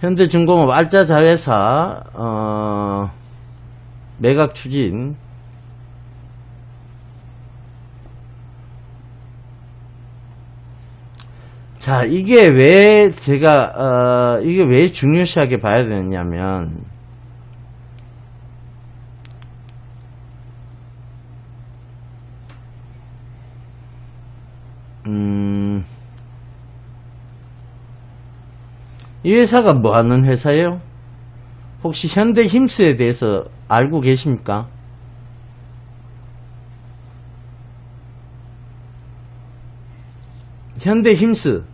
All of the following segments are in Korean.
현대중공업 알짜 자회사 어, 매각 추진. 자 이게 왜 제가 어, 이게 왜 중요시하게 봐야 되느냐면 음, 이 회사가 뭐 하는 회사예요? 혹시 현대 힘스에 대해서 알고 계십니까? 현대 힘스.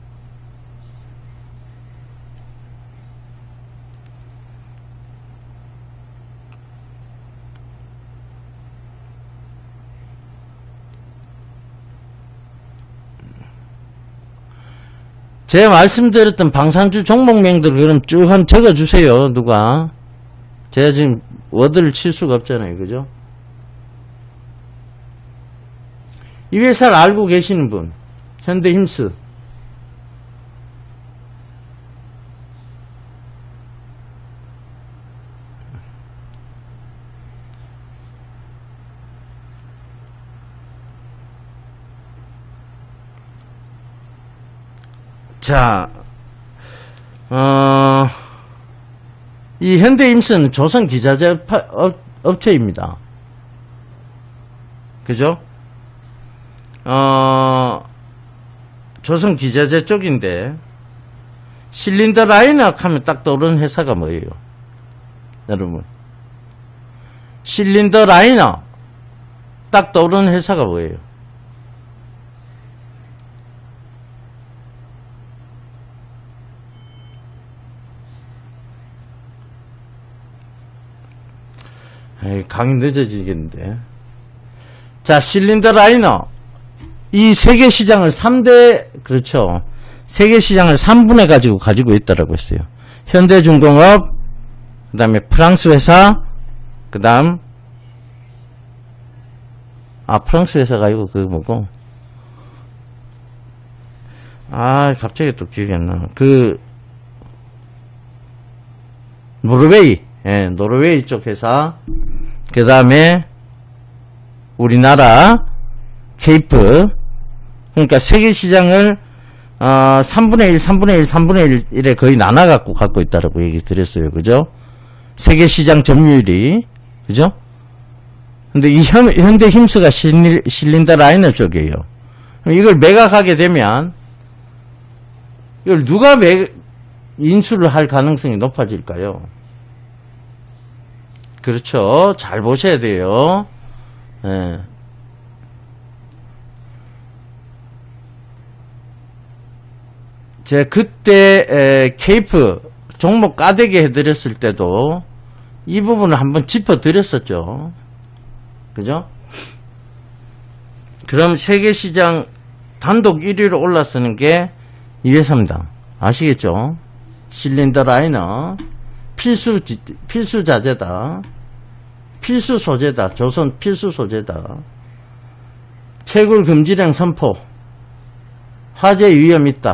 제가 말씀드렸던 방산주 종목명들 그럼 쭉 한번 적어주세요, 누가. 제가 지금 워드를 칠 수가 없잖아요, 그죠? 이 회사를 알고 계시는 분, 현대힘스. 자, 어, 이 현대임스는 조선 기자재 업체입니다. 그죠? 어, 조선 기자재 쪽인데, 실린더 라인업 하면 딱 떠오르는 회사가 뭐예요? 여러분. 실린더 라인업. 딱 떠오르는 회사가 뭐예요? 에이, 강이 늦어지겠는데. 자, 실린더 라이너. 이 세계 시장을 3대, 그렇죠. 세계 시장을 3분의 가지고 가지고 있다라고 했어요. 현대중공업, 그 다음에 프랑스 회사, 그 다음, 아, 프랑스 회사가 아니고, 그 뭐고. 아, 갑자기 또 기억이 안 나. 그, 노르웨이, 예, 노르웨이 쪽 회사, 그 다음에 우리나라 케이프 그러니까 세계 시장을 어, 3분의 1, 3분의 1, 3분의 1 에 거의 나눠 갖고 갖고 있다라고 얘기 드렸어요. 그죠? 세계 시장 점유율이 그죠? 근데 이 현, 현대 힘스가 실린, 실린더 라이너 쪽이에요. 이걸 매각하게 되면 이걸 누가 매 인수를 할 가능성이 높아질까요? 그렇죠. 잘 보셔야 돼요. 예. 제가 그때 에, 케이프 종목 까대기 해드렸을 때도 이 부분을 한번 짚어드렸었죠. 그죠? 그럼 세계시장 단독 1위로 올라서는 게 이 회사입니다. 아시겠죠? 실린더 라이너 필수 지- 필수 자재다. 필수 소재다. 조선 필수 소재다. 채굴 금지령 선포. 화재 위험 있다.